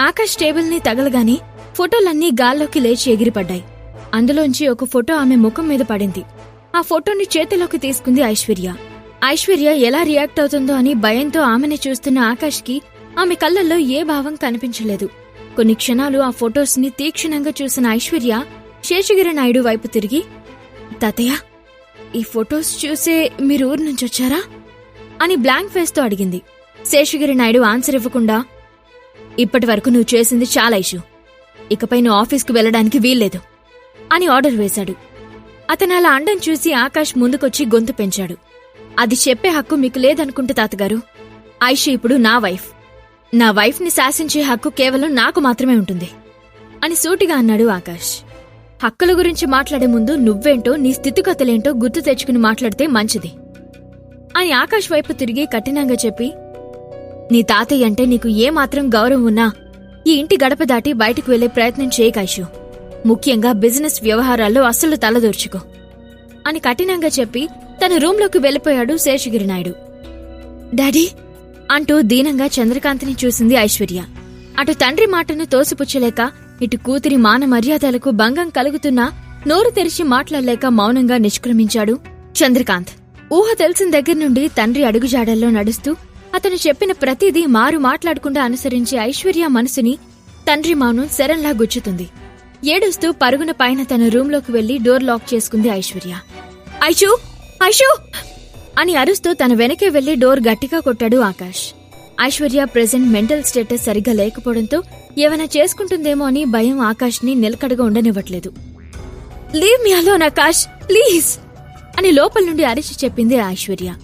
ఆకాష్ టేబుల్ని తగలగానే ఫోటోలన్నీ గాల్లోకి లేచి ఎగిరిపడ్డాయి. అందులోంచి ఒక ఫోటో ఆమె ముఖం మీద పడింది. ఆ ఫోటోని చేతిలోకి తీసుకుంది ఐశ్వర్య. ఐశ్వర్య ఎలా రియాక్ట్ అవుతుందో అని భయంతో ఆమెని చూస్తున్న ఆకాష్కి ఆమె కళ్ళల్లో ఏ భావం కనిపించలేదు. కొన్ని క్షణాలు ఆ ఫొటోస్ని తీక్షణంగా చూసిన ఐశ్వర్య శేషగిరి నాయుడు వైపు తిరిగి తాతయ్య ఈ ఫొటోస్ చూసే మీరు ఊరు నుంచి వచ్చారా? అని బ్లాంక్ ఫేస్తో అడిగింది. శేషగిరి నాయుడు ఆన్సర్ ఇవ్వకుండా ఇప్పటి వరకు నువ్వు చేసింది చాలా ఇష్యూ. ఇకపై నువ్వు ఆఫీస్కు వెళ్ళడానికి వీల్లేదు. అని ఆర్డర్ వేశాడు. అతను అలా అండం చూసి ఆకాష్ ముందుకొచ్చి గొంతు పెంచాడు. అది చెప్పే హక్కు మీకు లేదనుకుంటే తాతగారు ఐష ఇప్పుడు నా వైఫ్. నా వైఫ్ని శాసించే హక్కు కేవలం నాకు మాత్రమే ఉంటుంది. అని సూటిగా అన్నాడు ఆకాష్. హక్కుల గురించి మాట్లాడే ముందు నువ్వేంటో నీ స్థితిగతులేంటో గుర్తు తెచ్చుకుని మాట్లాడితే మంచిది. అని ఆకాష్ వైపు తిరిగి కఠినంగా చెప్పి నీ తాతయ్య అంటే నీకు ఏమాత్రం గౌరవం ఉన్నా ఈ ఇంటి గడప దాటి బయటకు వెళ్ళే ప్రయత్నం చేయకాయిషు ముఖ్యంగా బిజినెస్ వ్యవహారాల్లో అస్సలు తలదూర్చుకో. అని కఠినంగా చెప్పి తన రూంలోకి వెళ్ళిపోయాడు శేషగిరి నాయుడు డాడీ! అంటూ దీనంగా చంద్రకాంత్ని చూసింది ఐశ్వర్య. అటు తండ్రి మాటను తోసిపుచ్చలేక ఇటు కూతురి మాన మర్యాదలకు భంగం కలుగుతున్నా నోరు తెరిచి మాట్లాడలేక మౌనంగా నిష్క్రమించాడు చంద్రకాంత్. ఊహ తెలిసిన దగ్గర నుండి తండ్రి అడుగుజాడల్లో నడుస్తూ అతను చెప్పిన ప్రతిదీ మారు మాట్లాడకుండా అనుసరించే ఐశ్వర్య మనసుని తండ్రి మౌనం శరంలా గుచ్చుతుంది. ఏడుస్తూ పరుగున పైన తన రూంలోకి వెళ్ళి డోర్ లాక్ చేసుకుంది ఐశ్వర్య. ఐషు! ఐషు! అని అరుస్తూ తన వెనకే వెళ్ళి డోర్ గట్టిగా కొట్టాడు Akash. Aishwarya present mental status సరిగ్గా లేకపోవడంతో ఏమైనా చేసుకుంటుందేమో అని భయం ఆకాష్ని నిలకడగా ఉండనివ్వట్లేదు. Leave me alone Akash! Please! అని లోపల నుండి అరిచి చెప్పింది ఐశ్వర్య.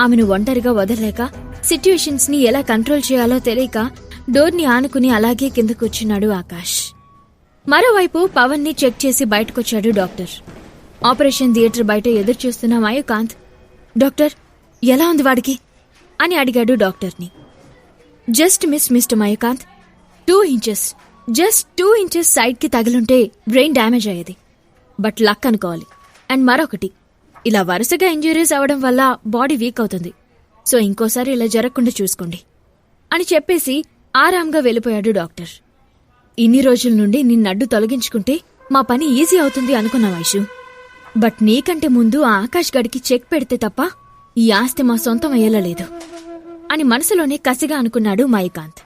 ఆమెను ఒంటరిగా వదలలేక సిట్యుయేషన్స్ని ఎలా కంట్రోల్ చేయాలో తెలియక డోర్ని ఆనుకుని అలాగే కింద కూర్చున్నాడు ఆకాష్. మరోవైపు పవన్ని చెక్ చేసి బయటకొచ్చాడు డాక్టర్. ఆపరేషన్ థియేటర్ బయట ఎదురు చూస్తున్న మయూకాంత్ డాక్టర్ ఎలా ఉంది వాడికి? అని అడిగాడు డాక్టర్ని just miss mister Mayukanth. Two inches just two inches సైడ్కి తగిలుంటే బ్రెయిన్ డ్యామేజ్ అయ్యేది. బట్ లక్ అనుకోవాలి. అండ్ మరొకటి. ఇలా వరుసగా ఇంజురీస్ అవడం వల్ల బాడీ వీక్ అవుతుంది. సో ఇంకోసారి ఇలా జరగకుండా చూసుకోండి అని చెప్పేసి ఆరాంగా వెళ్ళిపోయాడు డాక్టర్. ఇన్ని రోజుల నుండి నిన్నడ్డు తొలగించుకుంటే మా పని ఈజీ అవుతుంది అనుకున్నా వైషు బట్ నీకంటే ముందు ఆ ఆకాష్ గడికి చెక్ పెడితే తప్ప ఈ ఆస్తి మా సొంతం అయ్యేలా లేదు అని మనసులోనే కసిగా అనుకున్నాడు మయకాంత్.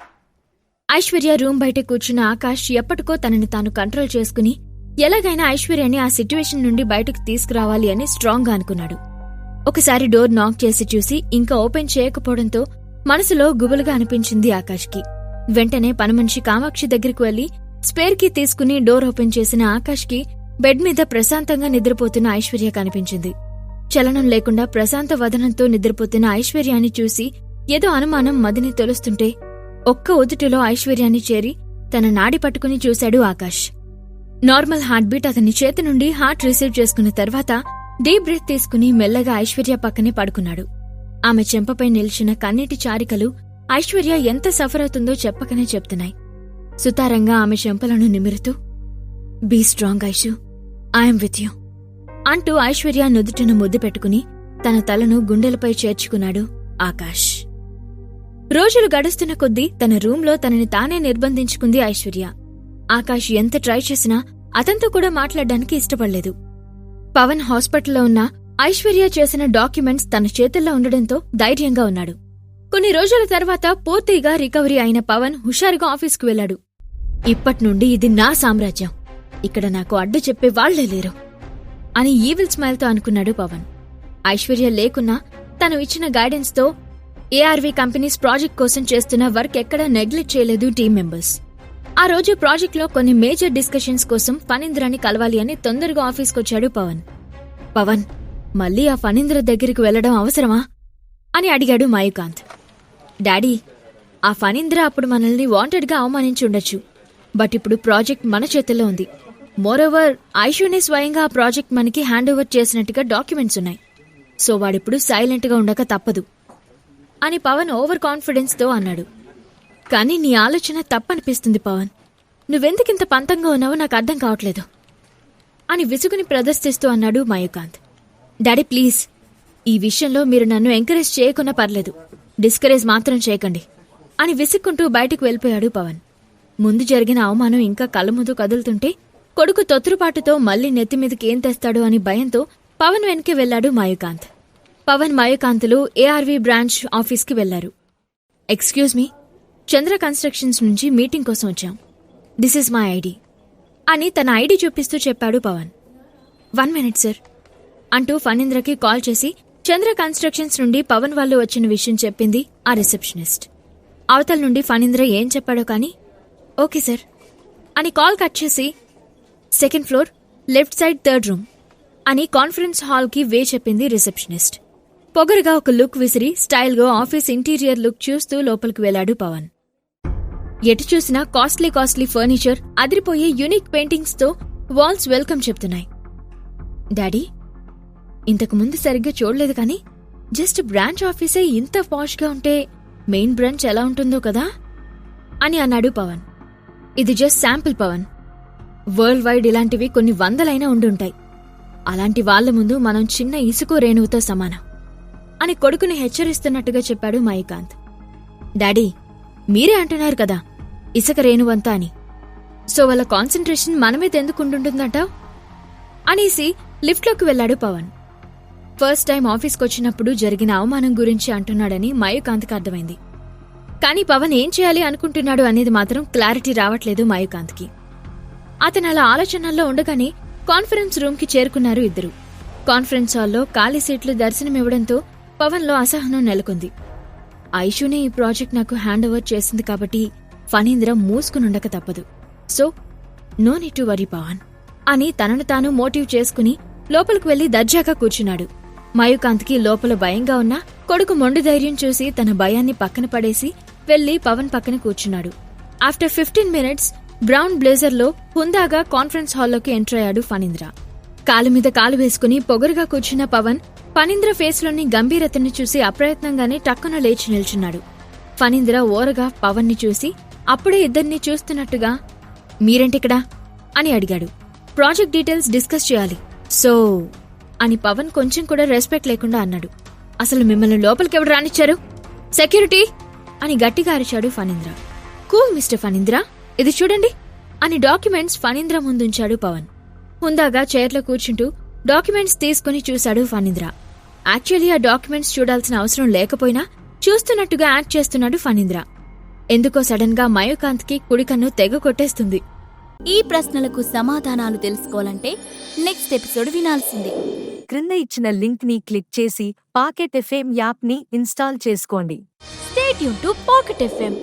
ఐశ్వర్య రూమ్ బయట కూర్చున్న ఆకాష్ ఎప్పటికో తనని తాను కంట్రోల్ చేసుకుని ఎలాగైనా ఐశ్వర్యని ఆ సిట్యువేషన్ నుండి బయటకు తీసుకురావాలి అని స్ట్రాంగ్గా అనుకున్నాడు. ఒకసారి డోర్ నాక్ చేసి చూసి ఇంకా ఓపెన్ చేయకపోవడంతో మనసులో గుబులుగా అనిపించింది ఆకాష్కి. వెంటనే పనిమనిషి కామాక్షి దగ్గరికి వెళ్ళి స్పేర్ కీ తీసుకుని డోర్ ఓపెన్ చేసిన ఆకాష్కి బెడ్ మీద ప్రశాంతంగా నిద్రపోతున్న ఐశ్వర్య కనిపించింది. చలనం లేకుండా ప్రశాంత వదనంతో నిద్రపోతున్న ఐశ్వర్యాన్ని చూసి ఏదో అనుమానం మదిని తొలుస్తుంటే ఒక్క ఉదుటిలో ఐశ్వర్యాన్ని చేరి తన నాడి పట్టుకుని చూశాడు ఆకాష్. నార్మల్ హార్ట్ బీట్ అతని చేతి నుండి హార్ట్ రిసీవ్ చేసుకున్న తర్వాత డీప్ బ్రెత్ తీసుకుని మెల్లగా ఐశ్వర్య పక్కనే పడుకున్నాడు. ఆమె చెంపపై నిలిచిన కన్నీటి చారికలు ఐశ్వర్య ఎంత సఫర్ అవుతుందో చెప్పకనే చెప్తున్నాయి. సుతారంగా ఆమె చెంపలను నిమిరుతూ be strong Aishu. I'm with you. అంటూ ఐశ్వర్య నుదుటను ముద్దు పెట్టుకుని తన తలను గుండెలపై చేర్చుకున్నాడు ఆకాష్. రోజులు గడుస్తున్న కొద్దీ తన రూంలో తనని తానే నిర్బంధించుకుంది ఐశ్వర్య. ఆకాష్ ఎంత ట్రై చేసినా అతనితో కూడా మాట్లాడడానికి ఇష్టపడలేదు. పవన్ హాస్పిటల్లో ఉన్న ఐశ్వర్య చేసిన డాక్యుమెంట్స్ తన చేతుల్లో ఉండడంతో ధైర్యంగా ఉన్నాడు. కొన్ని రోజుల తర్వాత పూర్తిగా రికవరీ అయిన పవన్ హుషారుగా ఆఫీస్కు వెళ్ళాడు ఇప్పట్నుండి ఇది నా సామ్రాజ్యం. ఇక్కడ నాకు అడ్డు చెప్పే వాళ్ళే లేరు అని ఈవిల్ స్మైల్తో అనుకున్నాడు పవన్. ఐశ్వర్య లేకున్నా తను ఇచ్చిన గైడెన్స్తో ఏఆర్వి కంపెనీస్ ప్రాజెక్ట్ కోసం చేస్తున్న వర్క్ ఎక్కడా నెగ్లెక్ట్ చేయలేదు టీం మెంబర్స్ ఆ రోజు ప్రాజెక్ట్లో కొన్ని మేజర్ డిస్కషన్స్ కోసం ఫణీంద్రాన్ని కలవాలి అని తొందరగా ఆఫీస్కి వచ్చాడు పవన్. పవన్ మళ్ళీ ఆ ఫణీంద్ర దగ్గరికి వెళ్ళడం అవసరమా? అని అడిగాడు మాయుకాంత్. డాడీ ఆ ఫణీంద్ర అప్పుడు మనల్ని వాంటెడ్గా అవమానించి ఉండొచ్చు. బట్ ఇప్పుడు ప్రాజెక్ట్ మన చేతిలో ఉంది. మోరోవర్ ఐషునే స్వయంగా ఆ ప్రాజెక్ట్ మనకి హ్యాండ్ ఓవర్ చేసినట్టుగా డాక్యుమెంట్స్ ఉన్నాయి. సో వాడిప్పుడు సైలెంట్గా ఉండక తప్పదు. అని పవన్ ఓవర్ కాన్ఫిడెన్స్తో అన్నాడు. కానీ నీ ఆలోచన తప్పనిపిస్తుంది పవన్. నువ్వెందుకింత పంతంగా ఉన్నావో నాకు అర్థం కావట్లేదు. అని విసుగుని ప్రదర్శిస్తూ అన్నాడు మయూకాంత్. Daddy please. ఈ విషయంలో మీరు నన్ను ఎంకరేజ్ చేయకున్నా పర్లేదు. డిస్కరేజ్ మాత్రం చేయకండి. అని విసుక్కుంటూ బయటికి వెళ్ళిపోయాడు పవన్. ముందు జరిగిన అవమానం ఇంకా కళ్ళ ముందు కదులుతుంటే కొడుకు తొత్తురుపాటుతో మళ్ళీ నెత్తిమీదకి ఏం తెస్తాడో అని భయంతో పవన్ వెనక్కి వెళ్ళాడు మయూకాంత్. పవన్ మయూకాంత్లు ఏఆర్వి బ్రాంచ్ ఆఫీస్కి వెళ్ళారు ఎక్స్క్యూజ్ మీ. చంద్ర కన్స్ట్రక్షన్స్ నుంచి మీటింగ్ కోసం వచ్చాం. దిస్ ఇస్ మై ఐడి అని తన ఐడి చూపిస్తూ చెప్పాడు పవన్. వన్ మినిట్ సార్ అంటూ ఫణీంద్రకి కాల్ చేసి చంద్ర కన్స్ట్రక్షన్స్ నుండి పవన్ వాళ్ళు వచ్చిన విషయం చెప్పింది ఆ రిసెప్షనిస్ట్. అవతల నుండి ఫణీంద్ర ఏం చెప్పాడో కానీ ఓకే సార్ అని కాల్ కట్ చేసి second floor left side third room అని కాన్ఫరెన్స్ హాల్కి వే చెప్పింది రిసెప్షనిస్ట్. పొగరుగా ఒక లుక్ విసిరి స్టైల్గా ఆఫీస్ ఇంటీరియర్ లుక్ చూస్తూ లోపలికి వెళ్ళాడు పవన్. ఎటు చూసినా కాస్ట్లీ కాస్ట్లీ ఫర్నిచర్ అదిరిపోయే యూనిక్ పెయింటింగ్స్తో వాల్స్ వెల్కమ్ చెప్తున్నాయి. డాడీ ఇంతకు ముందు సరిగ్గా చూడలేదు కానీ జస్ట్ బ్రాంచ్ ఆఫీసే ఇంత పాష్గా ఉంటే మెయిన్ బ్రాంచ్ ఎలా ఉంటుందో కదా? అని అన్నాడు పవన్. ఇది just sample Pavan. World wide ఇలాంటివి కొన్ని వందలైనా ఉండుంటాయి. అలాంటి వాళ్ళ ముందు మనం చిన్న ఇసుక రేణువుతో సమానం. అని కొడుకుని హెచ్చరిస్తున్నట్టుగా చెప్పాడు మయకాంత్ డాడీ మీరే అంటున్నారు కదా ఇసుక రేణువంతా అని. సో వాళ్ళ కాన్సన్ట్రేషన్ మన మీద ఎందుకు అనేసి లిఫ్ట్లోకి వెళ్ళాడు పవన్. ఫస్ట్ టైం ఆఫీస్కొచ్చినప్పుడు జరిగిన అవమానం గురించి అంటున్నాడని మయూకాంత్కి అర్థమైంది. కానీ పవన్ ఏం చేయాలి అనుకుంటున్నాడు అనేది మాత్రం క్లారిటీ రావట్లేదు మయూకాంత్కి. అతను అలా ఆలోచనల్లో ఉండగానే కాన్ఫరెన్స్ రూమ్కి చేరుకున్నారు ఇద్దరు. కాన్ఫరెన్స్ హాల్లో ఖాళీ సీట్లు దర్శనమివ్వడంతో పవన్లో అసహనం నెలకొంది. ఐషునే ఈ ప్రాజెక్ట్ నాకు హ్యాండ్ ఓవర్ చేసింది కాబట్టి ఫణీంద్ర మూసుకునుండక తప్పదు. So no need to worry Pavan అని తనను తాను మోటివ్ చేసుకుని లోపలికి వెళ్ళి దర్జాగా కూర్చున్నాడు. మయూకాంత్కి లోపల భయంగా ఉన్నా కొడుకు మొండు ధైర్యం చూసి తన భయాన్ని పక్కన పడేసి వెళ్ళి పవన్ పక్కన కూర్చున్నాడు. ఆఫ్టర్ ఫిఫ్టీన్ మినిట్స్ బ్రౌన్ బ్లేజర్లో హుందాగా కాన్ఫరెన్స్ హాల్లోకి ఎంటర్ అయ్యాడు ఫణీంద్ర. కాలు మీద కాలు వేసుకుని పొగరుగా కూర్చున్న పవన్ ఫణీంద్ర ఫేస్లోని గంభీరతని చూసి అప్రయత్నంగానే టక్కున లేచి నిల్చున్నాడు. ఫణీంద్ర ఓరగా పవన్ని చూసి అప్పుడే ఇద్దరిని చూస్తున్నట్టుగా మీరేంటిక్కడా? అని అడిగాడు. ప్రాజెక్ట్ డీటెయిల్స్ డిస్కస్ చేయాలి. సో అని పవన్ కొంచెం కూడా రెస్పెక్ట్ లేకుండా అన్నాడు. అసలు మిమ్మల్ని లోపలికి రానిచ్చారు? సెక్యూరిటీ? అని గట్టిగా అరిచాడు ఫణీంద్ర. కూల్ మిస్టర్ ఫణీంద్ర ఇది చూడండి అని డాక్యుమెంట్స్ ఫణీంద్ర ముందుంచాడు పవన్. హుందాగా చైర్లో కూర్చుంటూ డాక్యుమెంట్స్ తీసుకుని చూశాడు ఫణీంద్ర. యాక్చువల్లీ ఆ డాక్యుమెంట్స్ చూడాల్సిన అవసరం లేకపోయినా చూస్తున్నట్టుగా యాక్ట్ చేస్తున్నాడు ఫణీంద్ర. ఎందుకో సడన్గా మయూకాంత్కి కుడికన్ను తెగ కొట్టేస్తుంది. ఈ ప్రశ్నలకు సమాధానాలు తెలుసుకోవాలంటే నెక్స్ట్ ఎపిసోడ్ వినాల్సిందే. క్రింద ఇచ్చిన లింక్ని క్లిక్ చేసి పాకెట్ ఎఫ్ఎం యాప్ని ఇన్స్టాల్ చేసుకోండి. స్టేట్ యూన్ టు పాకెట్ ఎఫ్ఎం.